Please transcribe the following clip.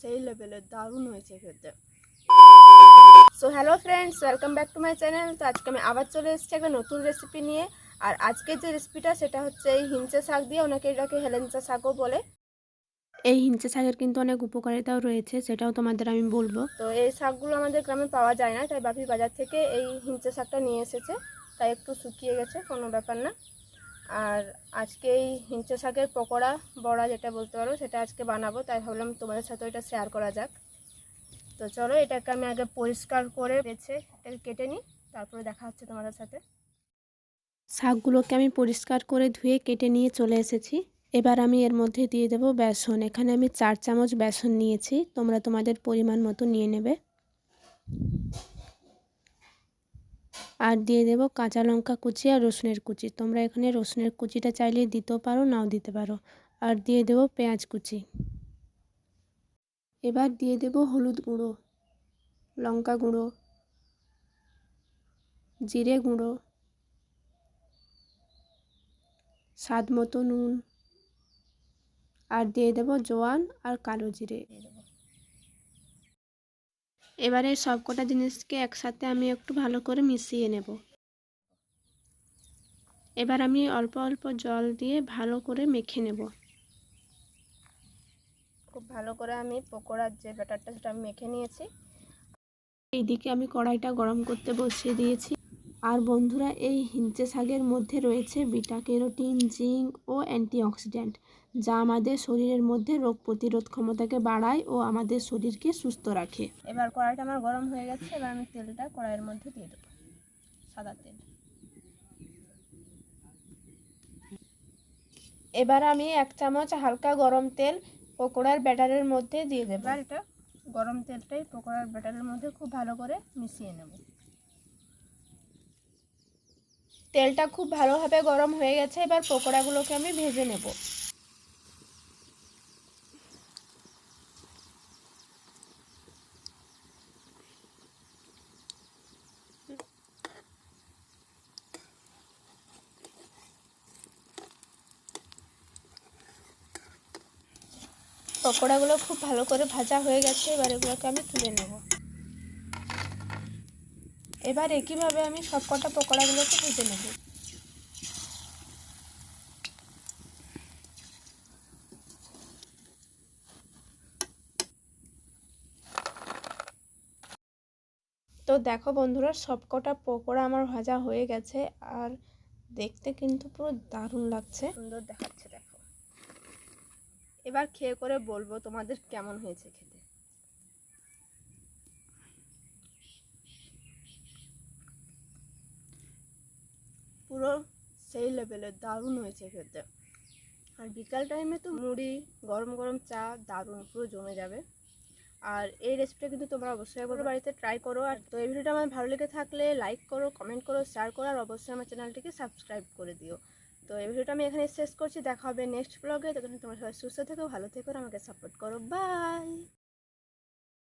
সেই লেভেলের দারুণ হয়েছে খেতে। So hello friends welcome back to my channel তো আজকে আমি আবার চলে এসেছি একটা নতুন রেসিপি নিয়ে। আর আজকের যে রেসিপিটা সেটা হচ্ছে এই হিঞ্চে শাক দিয়ে অনেকে এটাকে হেলেঞ্চা শাকও বলে। এই হিঞ্চে শাকের কিন্তু অনেক উপকারিতাও রয়েছে সেটাও তোমাদের আমি বলব। তো এই শাকগুলো আমাদের গ্রামে পাওয়া যায় না তাই বাপি বাজার থেকে এই হিঞ্চে শাকটা নিয়ে এসেছে। তাই একটু শুকিয়ে গেছে কোনো ব্যাপার না। আর আজকে এই হিঞ্চে শাকের পকোড়া বড়া যেটা বলতে পারো, সেটা আজকে বানাবো। তাই ভাবলাম তোমাদের সাথে এটা শেয়ার করা যাক। তো চলো এটাকে আমি আগে পরিষ্কার করে বেছে, এটাকে কেটে নিই, তারপরে দেখা হচ্ছে তোমাদের সাথে। শাকগুলোকে আমি পরিষ্কার করে ধুয়ে কেটে নিয়ে চলে এসেছি। এবার আমি এর মধ্যে দিয়ে দেব বেসন। এখানে আমি চার চামচ বেসন নিয়েছি। তোমরা তোমাদের পরিমাণ মতো নিয়ে নেবে। আর দিয়ে দেব কাঁচা লঙ্কা কুচি আর রসুনের কুচি। তোমরা এখানে রসুনের কুচিটা চাইলে দিতেও পারো, নাও দিতে পারো। আর দিয়ে দেব পেঁয়াজ কুচি। এবার দিয়ে দেব হলুদ গুঁড়ো, লঙ্কা গুঁড়ো, জিরে গুঁড়ো, স্বাদ মতো নুন। আর দিয়ে দেব জোয়ান আর কালো জিরে। এবারে সবকটা জিনিসকে একসাথে আমি একটু ভালো করে মিশিয়ে নেব। এবার আমি অল্প অল্প জল দিয়ে ভালো করে মেখে নেব। খুব ভালো করে আমি পকোড়ার যে ব্যাটারটা সেটা আমি মেখে নিয়েছি। এইদিকে আমি কড়াইটা গরম করতে বসিয়ে দিয়েছি। আর বন্ধুরা এই হিঞ্চে শাকের মধ্যে রয়েছে বিটা ক্যারোটিন জিঙ্ক ও অ্যান্টিঅক্সিডেন্ট যা আমাদের শরীরের মধ্যে রোগ প্রতিরোধ ক্ষমতাকে বাড়ায় ও আমাদের শরীরকে সুস্থ রাখে। এবার কড়াইটা আমার গরম হয়ে গেছে এবার আমি তেলটা কড়াইয়ের মধ্যে দিয়ে দেবো সাদা তেল। এবার আমি এক চামচ হালকা গরম তেল পকোড়ার ব্যাটারের মধ্যে দিয়ে দেবো। এবার এটা গরম তেলটাই পকোড়ার ব্যাটারের মধ্যে খুব ভালো করে মিশিয়ে নেব। তেলটা খুব ভালোভাবে গরম হয়ে গেছে, এবার পকোড়াগুলোকে আমি ভেজে নেব। পকোড়াগুলো খুব ভালো করে ভাজা হয়ে গেছে, এবার এগুলোকে আমি তুলে নেব। এবার একইভাবে আমি সবকটা পকোড়াগুলোকে ভেজে নেব? তো দেখো বন্ধুরা, সবকটা পকোড়া আমার ভাজা হয়ে গেছে আর দেখতে কিন্তু পুরো দারুণ লাগছে। সুন্দর দেখাচ্ছে, দেখো। এবার খেয়ে করে বলব তোমাদের কেমন হয়েছে খেতে। পুরো সেই লেভেলের দারুণ হয়েছে খেতে। আর বিকাল টাইমে তো মুড়ি, গরম গরম চা দারুণ, পুরো জমে যাবে। আর এই রেসিপিটা কিন্তু তোমরা অবশ্যই একবার বাড়িতে ট্রাই করো। আর তো এই ভিডিওটা আমার ভালো লেগে থাকলে লাইক করো কমেন্ট করো শেয়ার করো, আর অবশ্যই আমার চ্যানেলটিকে সাবস্ক্রাইব করে দিও। তো এই ভিডিওটা আমি এখানে শেষ করছি। দেখা হবে নেক্সট ব্লগে তখন তোমার সবাই সুস্থ থেকো, ভালো থেকো আমাকে সাপোর্ট করো। বাই